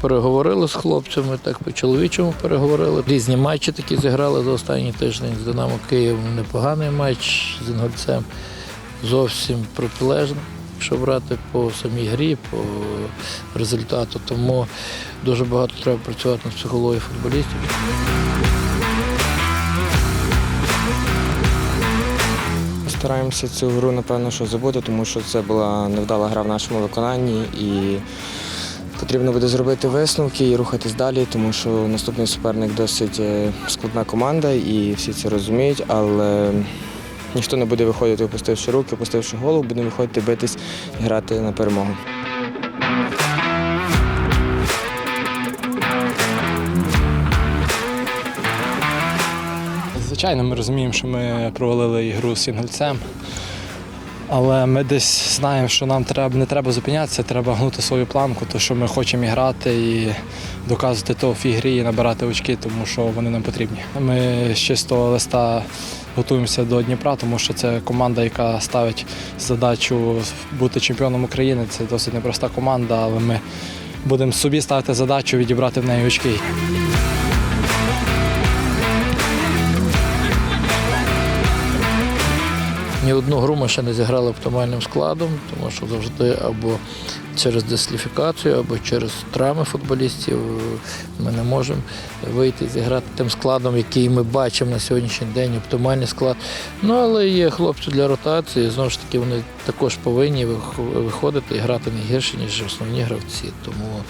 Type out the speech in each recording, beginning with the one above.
переговорили з хлопцями, так по-чоловічому переговорили. Різні матчі такі зіграли за останній тиждень з Динамо Київ. Непоганий матч з Інгольцем. Зовсім протилежний, якщо брати по самій грі, по результату. Тому дуже багато треба працювати над психологією футболістів. Стараємося цю гру, напевно, що забути, тому що це була невдала гра в нашому виконанні і потрібно буде зробити висновки і рухатись далі, тому що наступний суперник досить е, складна команда і всі це розуміють, але ніхто не буде виходити, опустивши руки, опустивши голову, будемо виходити битись і грати на перемогу. Звичайно, ми розуміємо, що ми провалили ігру з Інгульцем. Але ми десь знаємо, що нам треба, не треба зупинятися, треба гнути свою планку, то що ми хочемо грати і доказувати то в ігрі і набирати очки, тому що вони нам потрібні. Ми з чистого листа готуємося до Дніпра, тому що це команда, яка ставить задачу бути чемпіоном України. Це досить непроста команда, але ми будемо собі ставити задачу відібрати в неї очки. Ні одну гру ми ще не зіграли оптимальним складом, тому що завжди або через дисліфікацію, або через травми футболістів ми не можемо вийти зіграти тим складом, який ми бачимо на сьогоднішній день, оптимальний склад. Ну, але є хлопці для ротації, знову ж таки, вони також повинні виходити і грати не гірше, ніж основні гравці. Тому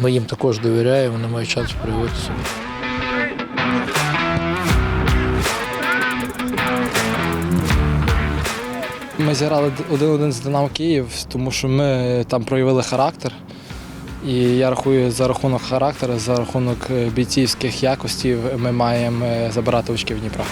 ми їм також довіряємо, вони мають шанс проявити себе. Зіграли один-один з Динамо Київ, тому що ми там проявили характер. І я рахую, за рахунок характеру, за рахунок е, бійцівських якостей ми маємо е, забирати очки в Дніпра.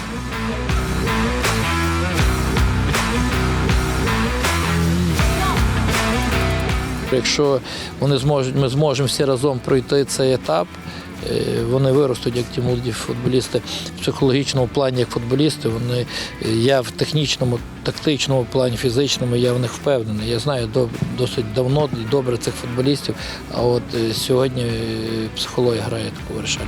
Якщо вони зможуть, ми зможемо всі разом пройти цей етап, вони виростуть як ті молоді футболісти в психологічному плані, як футболісти. Вони е, я в технічному, тактичному плані, фізичному, я в них впевнений. Я знаю досить давно і добре цих футболістів. А от е, сьогодні е, психологія грає таку вирішальну.